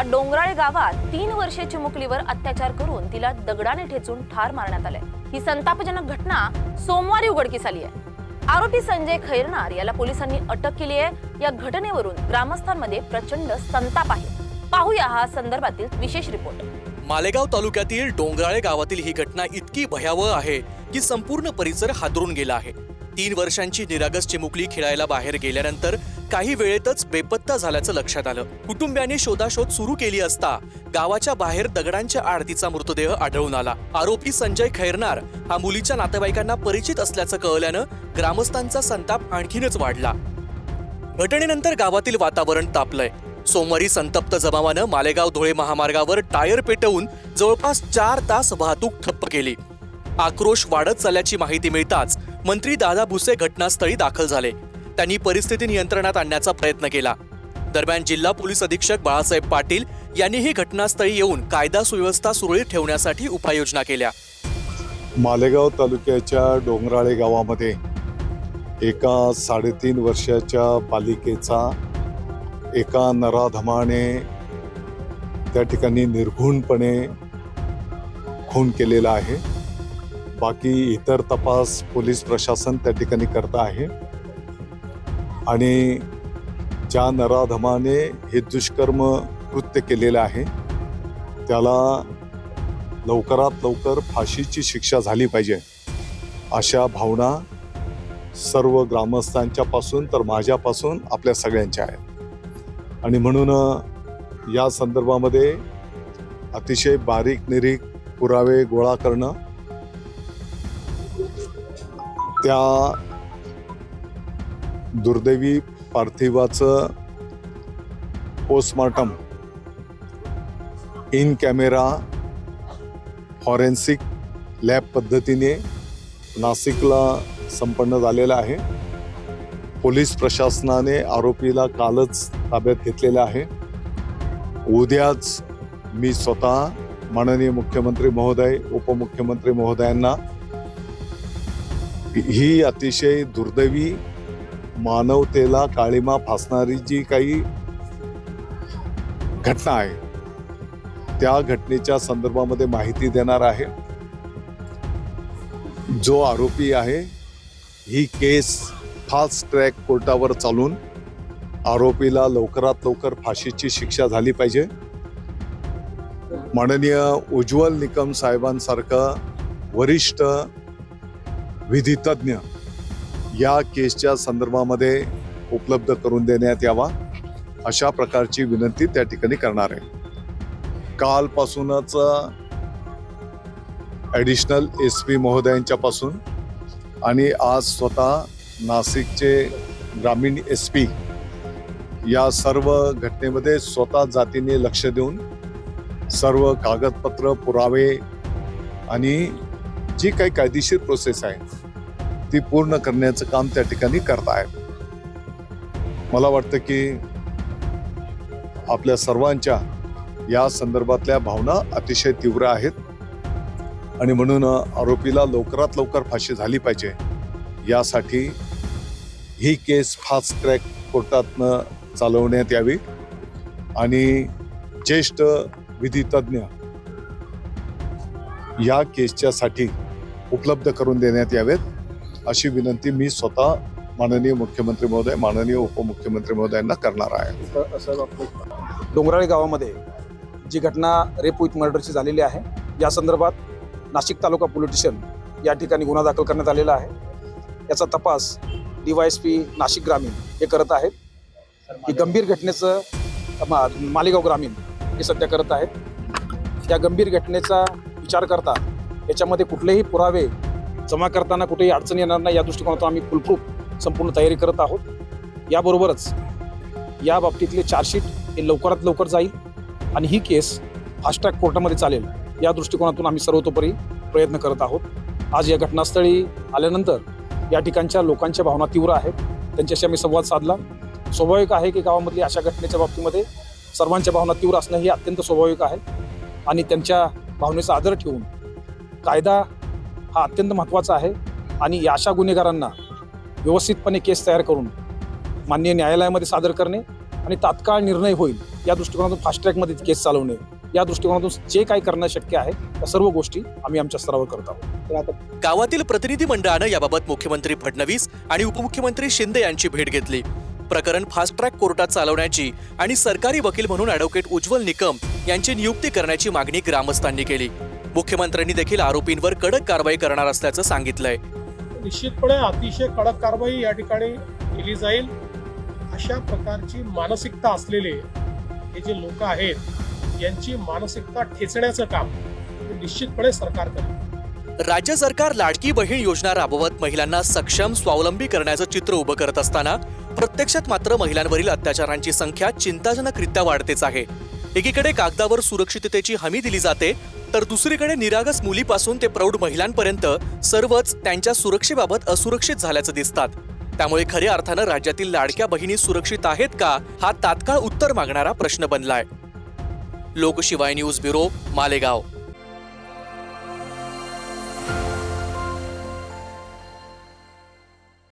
तालुक्याच्या डोंगराळे गावात तीन वर्षे चिमुकलीवर अत्याचार करून तिला दगडाने ठेचून ठार मारण्यात आलंय ही संतापजनक घटना सोमवारी उघडकीस आली आहे. आरोपी संजय खैरनार याला पोलिसांनी अटक केली आहे. या घटनेवरून ग्रामस्थांमध्ये प्रचंड संताप आहे. पाहूया हा संदर्भातील विशेष रिपोर्ट. मालेगाव तालुक्यातील डोंगराळे गावातील ही घटना इतकी भयावह आहे की संपूर्ण परिसर हादरून गेला आहे. तीन वर्षांची निरागस चिमुकली खेळायला बाहेर गेल्यानंतर काही वेळेतच बेपत्ता झाल्याचं लक्षात आलं. कुटुंबियांनी शोधाशोध सुरू केली असता गावाच्या बाहेर दगडांच्या आड तिचा मृतदेह आढळून आला. आरोपी संजय खैरनार हा मुलीच्या नातेवाईकांना परिचित असल्याचं कळल्यानं ग्रामस्थांचा संताप आणखीनच वाढला. घटनेनंतर गावातील वातावरण तापलंय. सोमवारी संतप्त जमावानं मालेगाव धुळे महामार्गावर टायर पेटवून जवळपास चार तास वाहतूक ठप्प केली. आक्रोश वाढत चालल्याची माहिती मिळताच मंत्री दादा भुसे घटनास्थळी दाखल झाले. त्यांनी परिस्थिती नियंत्रणात आणण्याचा प्रयत्न केला. दरम्यान जिल्हा पोलीस अधीक्षक बाळासाहेब पाटील यांनीही घटनास्थळी येऊन कायदा सुव्यवस्था सुरळीत ठेवण्यासाठी उपाययोजना केल्या. मालेगाव तालुक्याच्या डोंगराळे गावामध्ये एका साडेतीन वर्षाच्या बालिकेचा एका नराधमाने त्या ठिकाणी निर्घुणपणे खून केलेला आहे. बाकी इतर तपास पोलीस प्रशासन त्या ठिकाणी करत आहे. आणि ज्या नराधमाने हे दुष्कर्म कृत्य केलेलं आहे त्याला लवकरात लवकर फाशीची शिक्षा झाली पाहिजे. अशा भावना सर्व ग्रामस्थांच्या पासून तर माझ्यापासून आपल्या सगळ्यांच्या आहेत. आणि म्हणून या संदर्भामध्ये अतिशय बारीक निरीक पुरावे गोळा करणं त्या दुर्दैवी पार्थिवाचं postmortem in camera forensic lab पद्धतीने नाशिकला संपन्न झालेला आहे. पोलीस प्रशासनाने आरोपीला कालच ताब्यात घेतलेलं आहे. उद्याच मी स्वतः माननीय मुख्यमंत्री महोदय उपमुख्यमंत्री महोदयांना ही अतिशय दुर्दैवी मानवतेला काळीमा फासणारी जी काही घटना आहे त्या घटनेच्या संदर्भामध्ये माहिती देणार आहे. जो आरोपी आहे ही केस फास्ट ट्रॅक कोर्टावर चालून आरोपीला लवकरात लवकर फाशीची शिक्षा झाली पाहिजे. माननीय उज्ज्वल निकम साहेबांसारखं वरिष्ठ विधितज्ञ या केसच्या संदर्भामध्ये उपलब्ध करून देण्यात यावा अशा प्रकारची विनंती त्या ठिकाणी करणार आहे. कालपासूनच ॲडिशनल एस पी महोदयांच्यापासून आणि आज स्वतः नाशिकचे ग्रामीण एस पी या सर्व घटनेमध्ये स्वतः जातीने लक्ष देऊन सर्व कागदपत्र पुरावे आणि जी काही कायदेशीर प्रोसेस आहे ती पूर्ण करण्याचं काम त्या ठिकाणी करत आहेत मला वाटतं की आपल्या सर्वांच्या या संदर्भातल्या भावना अतिशय तीव्र आहेत. आणि म्हणून आरोपीला लवकरात लवकर फाशी झाली पाहिजे. यासाठी ही केस फास्ट ट्रॅक कोर्टातनं चालवण्यात यावी. आणि ज्येष्ठ विधितज्ञ या केसच्यासाठी उपलब्ध करून देण्यात यावेत. अशी विनंती मी स्वतः माननीय मुख्यमंत्री महोदय माननीय उपमुख्यमंत्री महोदयांना करणार आहे. डोंगराळे गावामध्ये जी घटना रेप विथ मर्डरची झालेली आहे या संदर्भात नाशिक तालुका पोलीस स्टेशन या ठिकाणी गुन्हा दाखल करण्यात आलेला आहे. याचा तपास D Y S P Nashik ग्रामीण हे करत आहेत. ही गंभीर घटनेचं मा- मालेगाव ग्रामीण हे सध्या करत आहेत. या गंभीर घटनेचा विचार करता याच्यामध्ये कुठलेही पुरावे जमा करताना कुठेही अडचण येणार नाही या दृष्टिकोनातून आम्ही फुलप्रूफ संपूर्ण तयारी करत आहोत. याबरोबरच या बाबतीतले चार्जशीट हे लवकरात लवकर जाईल आणि ही केस फास्ट्रॅक कोर्टामध्ये चालेल या दृष्टिकोनातून आम्ही सर्वतोपरी प्रयत्न करत आहोत. आज या घटनास्थळी आल्यानंतर या ठिकाणच्या लोकांच्या भावना तीव्र आहेत. त्यांच्याशी आम्ही संवाद साधला. स्वाभाविक आहे की गावामधली अशा घटनेच्या बाबतीमध्ये सर्वांच्या भावना तीव्र असणं हे अत्यंत स्वाभाविक आहे आणि त्यांच्या भावनेचा आदर ठेवून कायदा हा अत्यंत महत्त्वाचा आहे आणि अशा गुन्हेगारांना व्यवस्थितपणे केस तयार करून माननीय न्यायालयामध्ये सादर करणे आणि तात्काळ निर्णय होईल या दृष्टिकोनातून फास्ट ट्रॅकमध्ये केस चालवणे या दृष्टिकोनातून जे काही करणं शक्य आहे त्या सर्व गोष्टी आम्ही आमच्या स्तरावर करत आहोत. गावातील प्रतिनिधी मंडळानं याबाबत मुख्यमंत्री फडणवीस आणि उपमुख्यमंत्री शिंदे यांची भेट घेतली. प्रकरण फास्ट ट्रॅक कोर्टात चालवण्याची आणि सरकारी वकील म्हणून ॲडव्होकेट उज्ज्वल निकम यांची नियुक्ती करण्याची मागणी ग्रामस्थांनी केली. मुख्यमंत्र्यांनी देखील आरोपींवर कडक कारवाई करणार असल्याचं सांगितलंय. निश्चितपणे अतिशय कडक कारवाई या ठिकाणी केली जाईल. अशा प्रकारची मानसिकता असलेले हे जे लोक आहेत यांची मानसिकता ठेचण्याचं काम निश्चितपणे सरकार करेल. राज्य सरकार लाडकी बहीण योजना राबवत महिलांना सक्षम स्वावलंबी करण्याचं चित्र उभं करत असताना प्रत्यक्षात मात्र महिलांवरील अत्याचारांची संख्या चिंताजनकरित्या वाढतेच आहे. एकीकडे कागदावर सुरक्षिततेची हमी दिली जाते तर दुसरीकडे निरागस मुलीपासून ते प्रौढ महिलांपर्यंत सर्वच त्यांच्या सुरक्षेबाबत असुरक्षित झाल्याचं दिसतात. त्यामुळे खऱ्या अर्थानं राज्यातील लाडक्या बहिणी सुरक्षित आहेत का हा तात्काळ उत्तर मागणारा प्रश्न बनलाय. लोकशिवाय न्यूज ब्युरो मालेगाव.